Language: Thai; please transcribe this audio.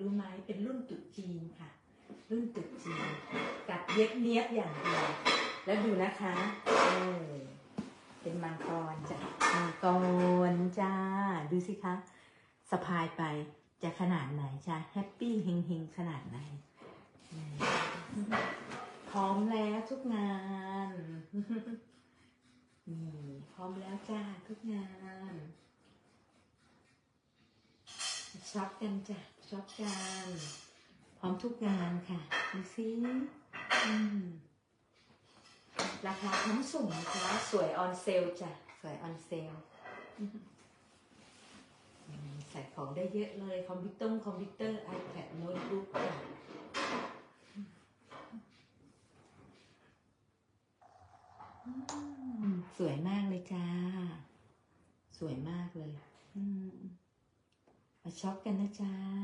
รู้ไหมเป็นรุ่นตุ๊จีนค่ะ รุ่นตุ๊จีนกัดเย็บเนียบอย่างเดียวแล้วดูนะคะเออเป็นมังกรจ้ะมังกรจ้าดูสิคะสะพายไปจะขนาดไหนจ้ะแฮปปี้เฮงเฮงขนาดไหนพร้อมแล้วทุกงานนี่พร้อมแล้วจ้าทุกงาน ช็อปกันจ้ะช็อปกันพร้อมทุกงานค่ะดูสิอืมราคาพร้อมส่งนะคะ สวยออนเซลจ้ะ สวยออนเซลอืมใส่ของได้เยอะเลย คอมพิวเตอร์คอมพิวเตอร์ iPad โน้ตบุ๊กจ้ะอืมสวยมากเลยจ้า สวยมากเลย อืม มาช็อปกันนะจ๊ะ